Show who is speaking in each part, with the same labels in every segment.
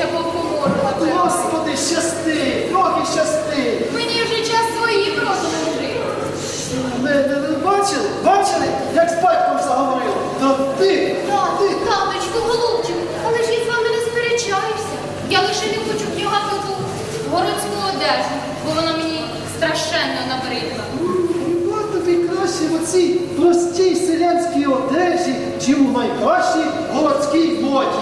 Speaker 1: напевно.
Speaker 2: Господи, щасти, трохи щасти.
Speaker 1: Мені вже час своїм розумом жити.
Speaker 2: Не, не, не бачили? Бачили, як з батьком заговорили? То ти,
Speaker 1: Тату, таточку, голубчику, але ж я з вами не сперечаюся. Я лише не хочу вдягати ту городську одежу, бо вона мені страшенно набридла.
Speaker 2: Хіба тобі краще в оцій простій селянській одежі, чим у найкращій городській моді?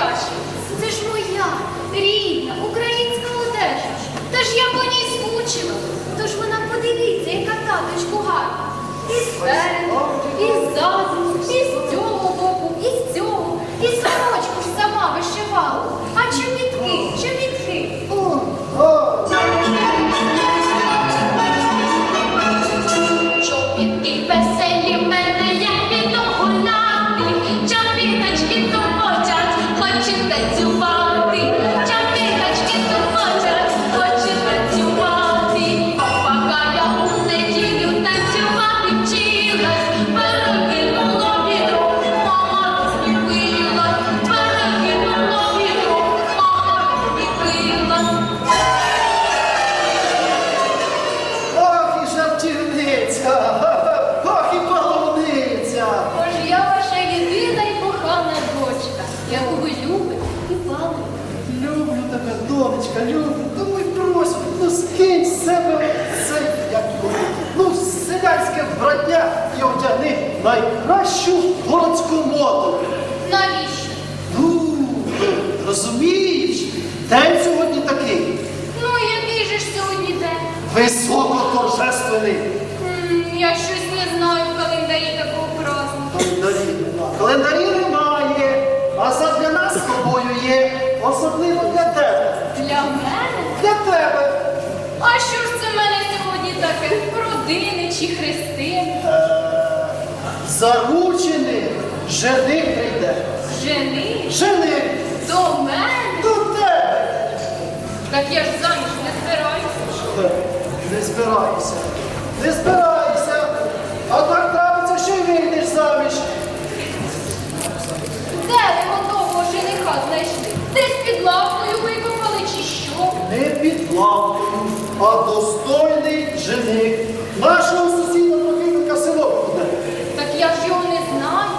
Speaker 1: Ну, краще. Це ж моя рідна українська одежа. Та ж я по ній
Speaker 2: особливо для тебе.
Speaker 1: Для мене?
Speaker 2: Для тебе.
Speaker 1: А що ж це в мене сьогодні таке? Родини чи хрестини?
Speaker 2: Е, заручений жених прийде.
Speaker 1: Жени?
Speaker 2: Жених
Speaker 1: До мене?
Speaker 2: до тебе.
Speaker 1: Так я ж заміж не збираюся.
Speaker 2: Е, Не збирайся, не збирайся. А так трапиться, що й вийдеш заміж.
Speaker 1: Де ви готового жениха знайшли? Десь під лавкою викопали чи що?
Speaker 2: Не під лавкою, а достойний жених. Нашого сусіда покинука село буде.
Speaker 1: Так я ж його не знаю.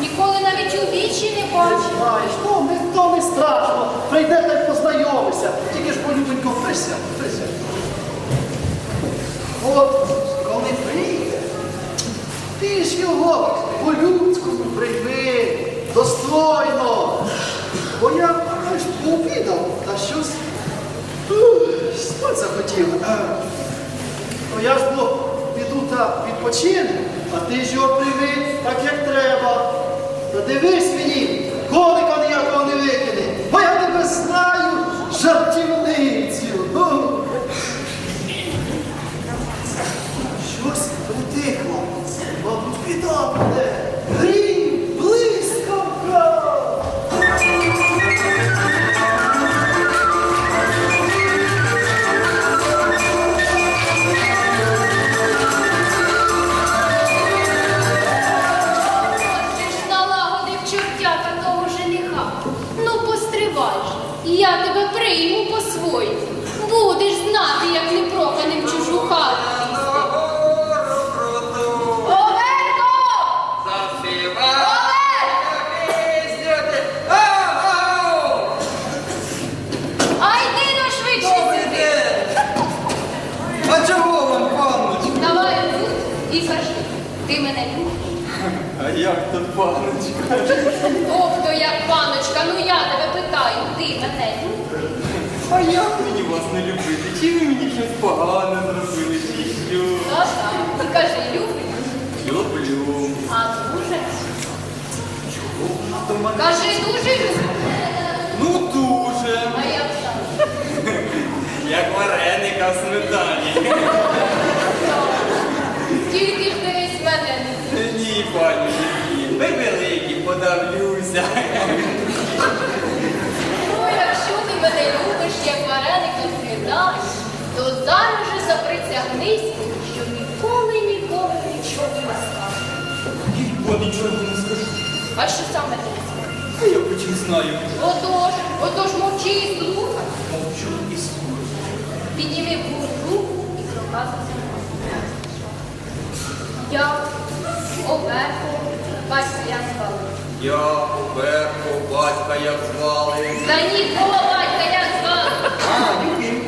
Speaker 1: Ніколи навіть у вічі не бачила.
Speaker 2: знаєш, ну не то не страшно. Прийде та й познайомися. Тільки ж полюбенько присядь, присядь. От коли прийде, ти ж його по-людському прийми, достойно. Бо я знаєш, пообідав та щось спать захотів. Ну я ж бо піду та відпочину, а ти ж його прийми так, як треба.
Speaker 1: А
Speaker 3: як мені вас не любити? Чи ви мені щось погане зробили, чи що?
Speaker 1: Та-та, і кажи, любить.
Speaker 3: Люблю.
Speaker 1: А дуже?
Speaker 3: До мене-
Speaker 1: Кажи, дуже любиш? А що саме ти не знаєш?
Speaker 3: А я хоч знаю.
Speaker 1: Отож, отож мовчи і слухай.
Speaker 3: Мовчу і слухаю.
Speaker 1: Підніми вгору руку і проказуй за мною. Я, Оверко, батько я звали.
Speaker 3: Я, Берко, батька як звали.
Speaker 1: Та нікого батька я звали.
Speaker 3: А, Юким.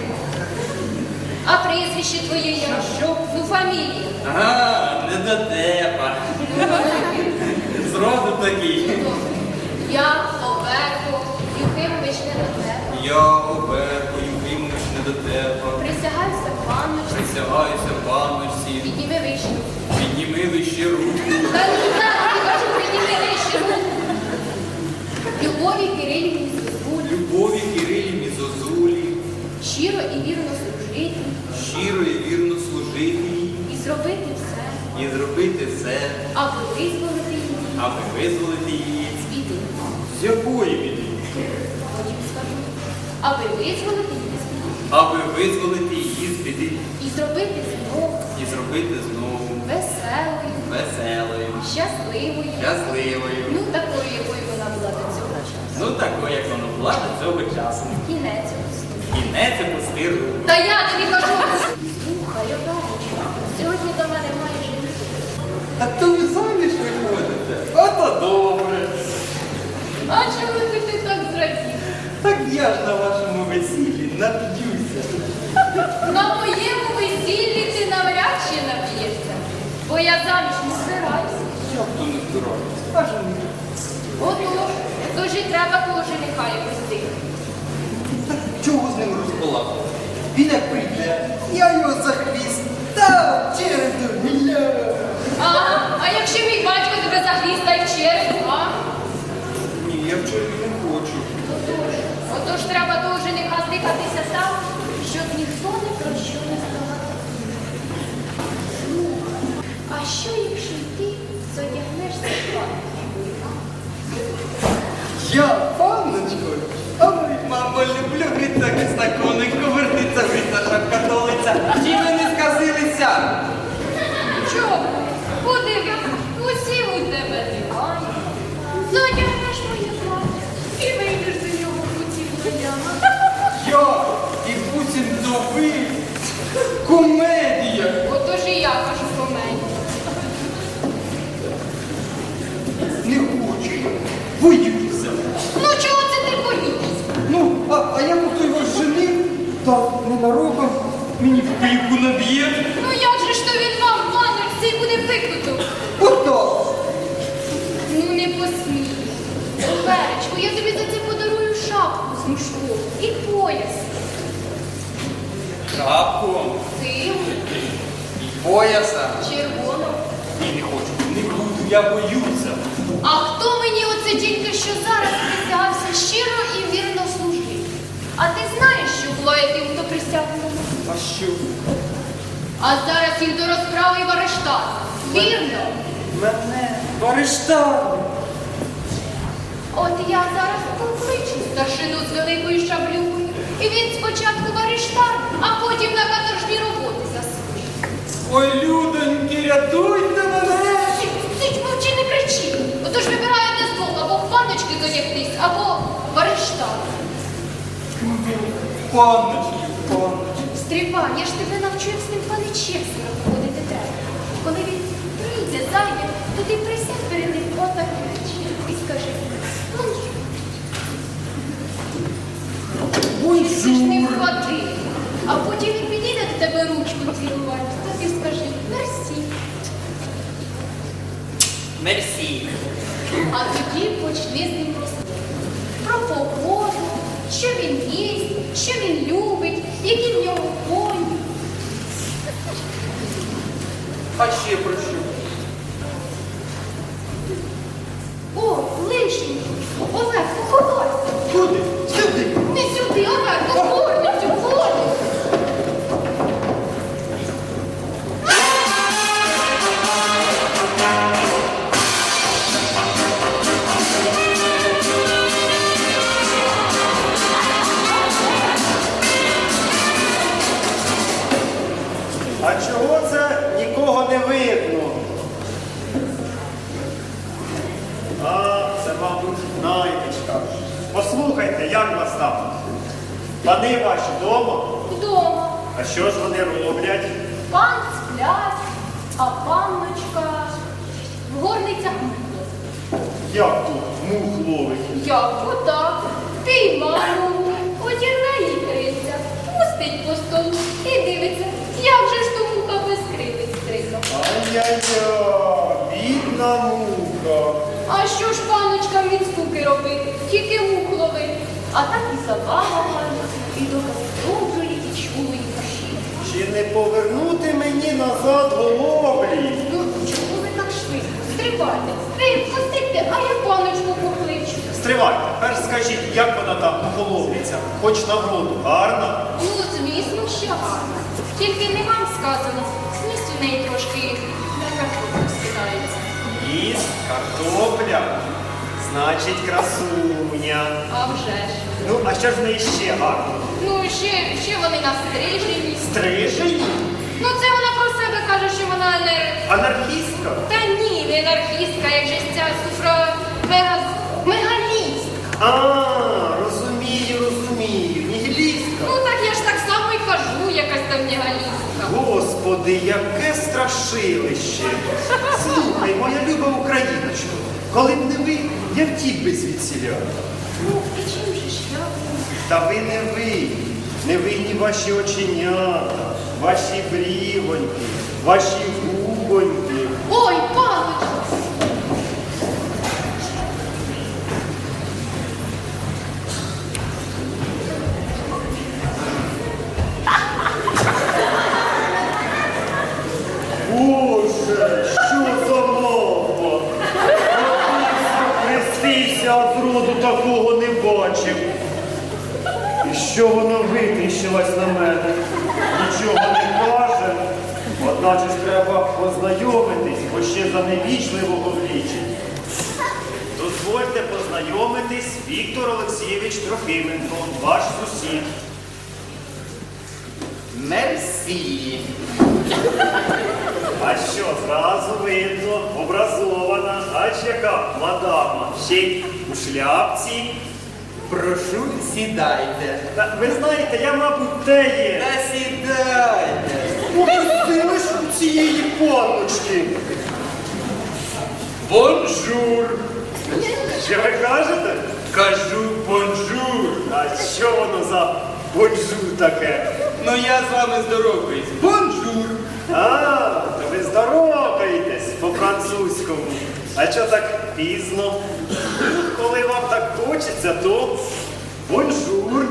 Speaker 1: А прізвище твоє я?
Speaker 3: Що?
Speaker 1: Ну, фамілія.
Speaker 3: Ага, не до тебе. Зроду такий.
Speaker 1: Я, Оверко, Юхимович не до тебе.
Speaker 3: Я, Оберко, Юкимович, не до тебе.
Speaker 1: Присягаюся панночці,
Speaker 3: Присягаюся панночці.
Speaker 1: підніми вище.
Speaker 3: Підніми вище руку.
Speaker 1: Та кажу, підніми вище руку. Любові Кирилівні Зозулі,
Speaker 3: Любові Кирилівні Зозулі.
Speaker 1: щиро і вірно служити,
Speaker 3: Щиро і вірно служити
Speaker 1: і зробити все,
Speaker 3: І зробити все,
Speaker 1: аби визволити
Speaker 3: аби визволити її.
Speaker 1: з біди.
Speaker 3: З якої біди?
Speaker 1: Потім скажу, аби визволити її з біди.
Speaker 3: Аби визволити її з біди.
Speaker 1: І зробити знову
Speaker 3: І зробити знову
Speaker 1: веселою,
Speaker 3: веселою,
Speaker 1: щасливою,
Speaker 3: щасливою.
Speaker 1: ну такою, якою вона була до цього часу.
Speaker 3: Ну такою, як воно була до цього часу.
Speaker 1: Кінець.
Speaker 3: Кінець опусти руку.
Speaker 1: Та я тобі кажу. Слухай, Одарочка, сьогодні до мене має жити.
Speaker 3: А то ви виходите. Ото добре.
Speaker 1: А чому ти, ти так зрадів?
Speaker 3: Так я ж на вашому весіллі нап'юся.
Speaker 1: На моєму весіллі ти навряд чи нап'єшся, бо я заміж не збираюся.
Speaker 3: Як то не збирається? Аж ні.
Speaker 1: Отож, тож і треба коло жениха якось тихо.
Speaker 3: Чого з ним розбалакав? Він як прийде, я його за хвіст та через гілля.
Speaker 1: Ага, а якщо мій батько тебе захвіста й в чергу, а?
Speaker 3: Ні, я в черві не хочу.
Speaker 1: Отож, отож треба дуже не здихатися так,
Speaker 3: ненароком мені в пику наб'є.
Speaker 1: Ну як же ж то він вам паночці буде викликав?
Speaker 3: Ото.
Speaker 1: Ну не посмій. Веречко, я тобі за це подарую шапку з мушку і пояс.
Speaker 3: Шапку
Speaker 1: Сиву,
Speaker 3: і пояса.
Speaker 1: червону.
Speaker 3: І не хочу. Не буду, я боюся.
Speaker 1: А хто мені оце тільки що зараз присягався щиро і вірно служити? А ти знаєш, що буває тим, хто присягнув?
Speaker 3: А що?
Speaker 1: А зараз їх до розправи і в арештат. Вірно?
Speaker 3: Мене в арештарні.
Speaker 1: От я зараз покличу старшину з великою шаблюкою. І він спочатку в арештар, а потім на каторжні роботи засуджує.
Speaker 3: Ой, людоньки, рятуйте мене!
Speaker 1: Сидь, мовчи, не кричи. Отож вибирай одне з двох, або в панночки зодягтись, або в арештар.
Speaker 3: Панночки, панночки.
Speaker 1: Стріпа, я ж тебе навчу, як з ним паничевським обходити треба. Коли він прийде зайві, то ти присядь перед ним отак і скажи. «Бонжур». Ти ж не входи. А потім він підійде до тебе ручку цілувати, то ти скажи мерсі.
Speaker 3: Мерсі.
Speaker 1: А тоді почни з ним розмову. Про погоду, що він їсть, що він любить, які в нього коні.
Speaker 3: А ще про що?
Speaker 4: Ай-яй-яй, бідна муха.
Speaker 1: А що ж паночкам від скуки робити? Тільки мух ловити. А так і забава гарна, і доказ доброї і чулої душі.
Speaker 4: Чи не повернути мені назад голоблі?
Speaker 1: Ну, чому ви так швидко? Стрибайте, ви пустите, а я паночку покличу.
Speaker 4: Стривайте, перш скажіть, як вона там охолоблюється? Хоч на вроду, гарна?
Speaker 1: Ну, звісно, що гарно. Тільки не вам сказано, зміст неї трошки на картоплю скидається.
Speaker 4: Ліс, картопля, значить красуня.
Speaker 1: А вже ж.
Speaker 4: Ну, а що ж в неї ще гарно?
Speaker 1: Ну, ще, ще вони настрижені.
Speaker 4: Стрижені?
Speaker 1: Ну, це вона про себе каже, що вона не...
Speaker 4: Анархістка?
Speaker 1: Та ні, не анархістка, як же ця суфра... Мегалістка.
Speaker 4: А, розумію, розумію. Нігілістка.
Speaker 1: Ну, так я ж так само і кажу, якась там мегалістка.
Speaker 4: Господи, яке страшилище! Слухай, моя люба Україночко, коли б не ви, я втік би звідсіля.
Speaker 1: Ну, при чим же ж я?
Speaker 4: Та ви не ви, не винні ваші оченята, ваші брівоньки, ваші губоньки.
Speaker 3: Мерсі.
Speaker 4: А що, зразу видно, образована, ач яка мадама, ще й у шляпці.
Speaker 3: Прошу, сідайте.
Speaker 4: Та ви знаєте, я, мабуть, те є.
Speaker 3: Та сідайте.
Speaker 4: Упустили ж у цієї панночки.
Speaker 3: Бонжур.
Speaker 4: Що ви кажете?
Speaker 3: Кажу бонжур.
Speaker 4: А що воно за бонжур таке?
Speaker 3: Ну я з вами здоровкаюсь. Бонжур.
Speaker 4: А, то ви здоровкаєтесь по-французькому. А що так пізно? Коли вам так хочеться, то бонжур.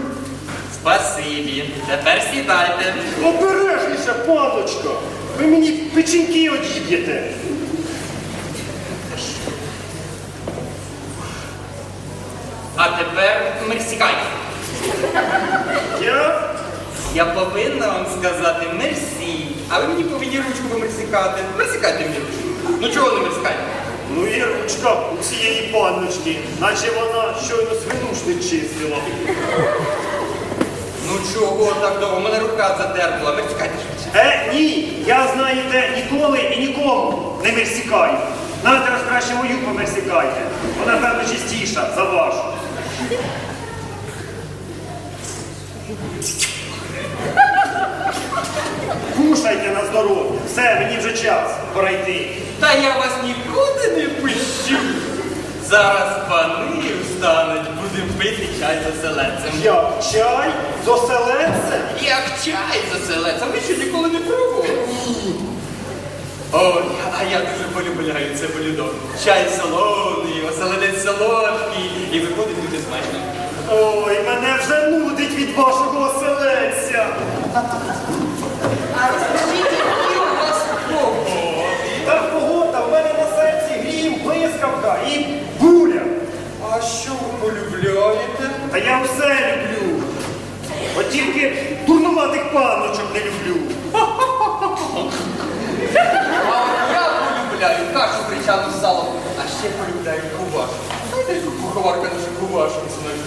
Speaker 3: Спасибі. Тепер сідайте.
Speaker 4: Обережніше, паночка! Ви мені печінки одіб'єте.
Speaker 3: А тепер мерсікайте.
Speaker 4: Я?
Speaker 3: Повинна вам сказати мерсі. А ви мені повинні ручку померсікати. Мерсікайте мені ручку. Ну чого не мерсікайте?
Speaker 4: Ну і ручка у цієї панночки, наче вона щойно свинушник чистила.
Speaker 3: Ну чого так довго? Мене рука затерпла. Мерсікайте швидше.
Speaker 4: Е, ні, я, знаєте, ніколи і нікому не мерсікаю. Навіть раз краще мою померсікайте. Вона, певно, чистіша за вашу. Кушайте на здоров'я. Все, мені вже час. Пора йти.
Speaker 3: Та я вас нікуди не пущу. Зараз пани встануть, будемо пити чай з оселедцем.
Speaker 4: Як чай з оселедцем?
Speaker 3: Як чай з оселедцем, ви що ніколи не пробували? Ой, а я дуже полюбляю це блюдо. Чай солоний, оселедець солодкий, і виходить дуже смачно.
Speaker 4: Ой, мене вже нудить від вашого оселедця.
Speaker 3: А розкажіть, який у вас погоди?
Speaker 4: Та погода, в мене на серці грім, блискавка і буря.
Speaker 3: А що ви полюбляєте?
Speaker 4: Та я все люблю. От тільки дурнуватих панночок не люблю.
Speaker 3: А я полюбляю кашу гречану з салом, а ще полюбляю кувашку. Знаєте, куховарка наша кувашку знає?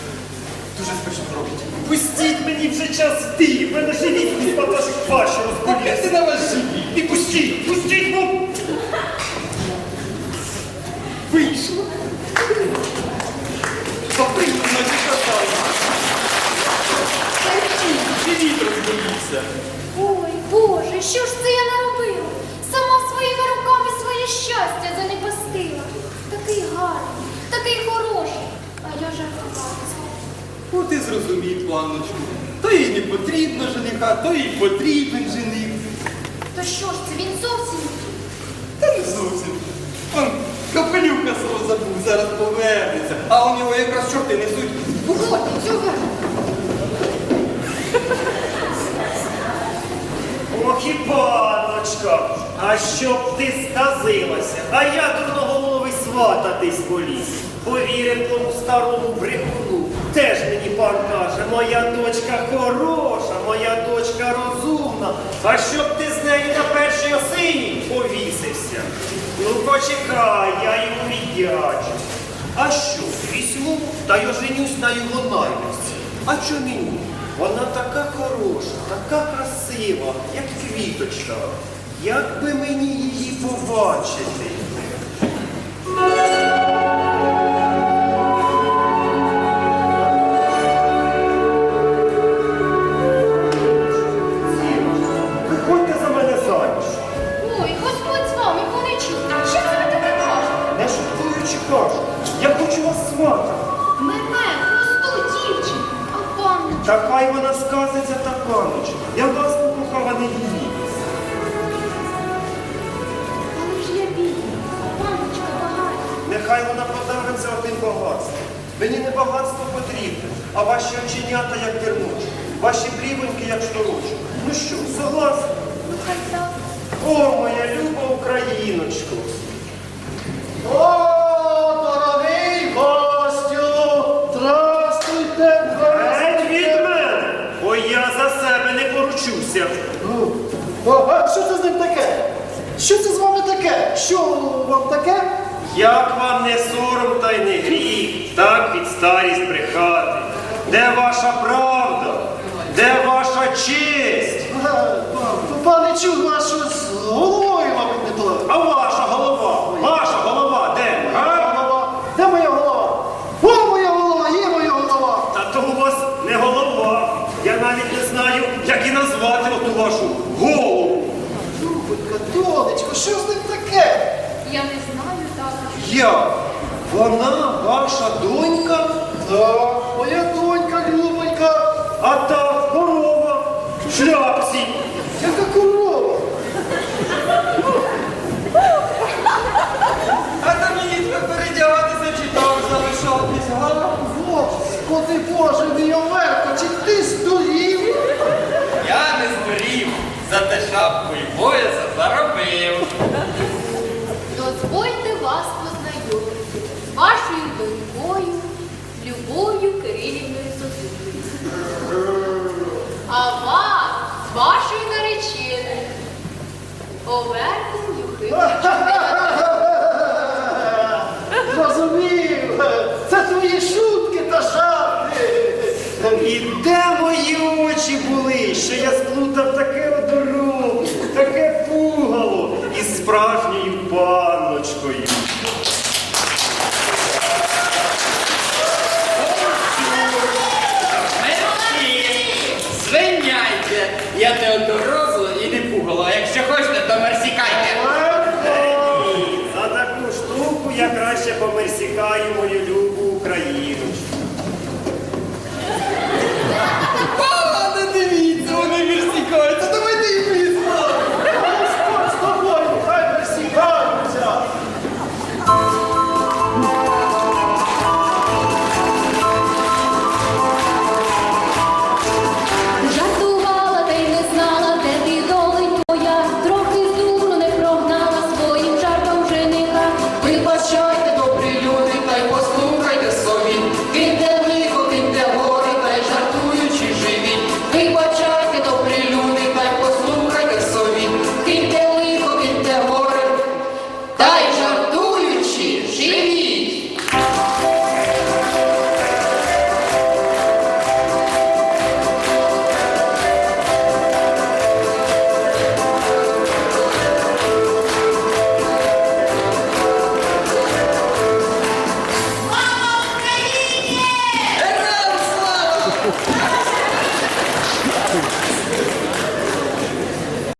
Speaker 3: Дуже смачно робить.
Speaker 4: Пустіть мені вже час йти. В мене живіт від ваших пащі
Speaker 3: Покиньте
Speaker 4: розболівся.
Speaker 3: на вас живі.
Speaker 4: І пустіть, пустіть, ну. Вийшло.
Speaker 3: Поприймемо, не катайся. втішитися.
Speaker 1: Ой, Боже, що ж це я наробила? Сама своїми руками своє щастя занепастила. Такий гарний, такий хороший, а я жахалася.
Speaker 3: От і панночку. То їй не потрібно жениха, то їй потрібен жених.
Speaker 1: То що ж це він зовсім?
Speaker 3: Та не зовсім. Он капелюка свого забув, зараз повернеться. А у нього якраз чорти несуть.
Speaker 1: Виходьте, цього.
Speaker 4: Ох і паночка, а щоб ти сказилася, а я дурноголовий свататись поліз. Повірив тому старому брехуну. Теж мені пан каже, моя дочка хороша, моя дочка розумна. А щоб ти з нею на першій осині повісився. Ну почекай, я йому віддячу. А що, візьму та й оженюсь на його наймісці. А чому? Вона така хороша, така красива, як квіточка. Як би мені її побачити? О, моя люба Україночко!
Speaker 2: О, дорогий гостю! Здрастуйте!
Speaker 4: Геть від мене! Бо я за себе не поручуся.
Speaker 2: О, а що це з ним таке? Що це з вами таке? Що вам таке?
Speaker 4: Як вам не сором та й не гріх, так під старість брехати? Де ваша правда? Де ваша честь?
Speaker 2: Пане чув вашу
Speaker 4: як і назвати оту вашу голову.
Speaker 2: Любонька, донечко, що з ним таке?
Speaker 1: Я не знаю, таточку.
Speaker 4: Я? Вона ваша донька?
Speaker 2: Так, моя донька, Любонька.
Speaker 4: А та корова в шляпці.
Speaker 2: Яка корова?
Speaker 3: А там мені треба передягатися чи там залишатись, га?
Speaker 2: Господи Боже, мій Оверко, чи ти здурів?
Speaker 3: Здурів, зате шапку і пояса заробив.
Speaker 1: Дозвольте вас познайомити з вашою донькою Любов'ю Кирилівною Сосудою. А вас з вашою нареченою Оверком Юхимовичем.
Speaker 2: Зрозумів, це твої шутки та жарти.
Speaker 4: І де мої очі були, що я сплутав таке одору, таке пугало із справжньою панночкою.
Speaker 3: Звиняйте, я не одоросло і не пугало. Якщо хочете, то мерсікайте.
Speaker 4: За таку штуку я краще померсікаю мою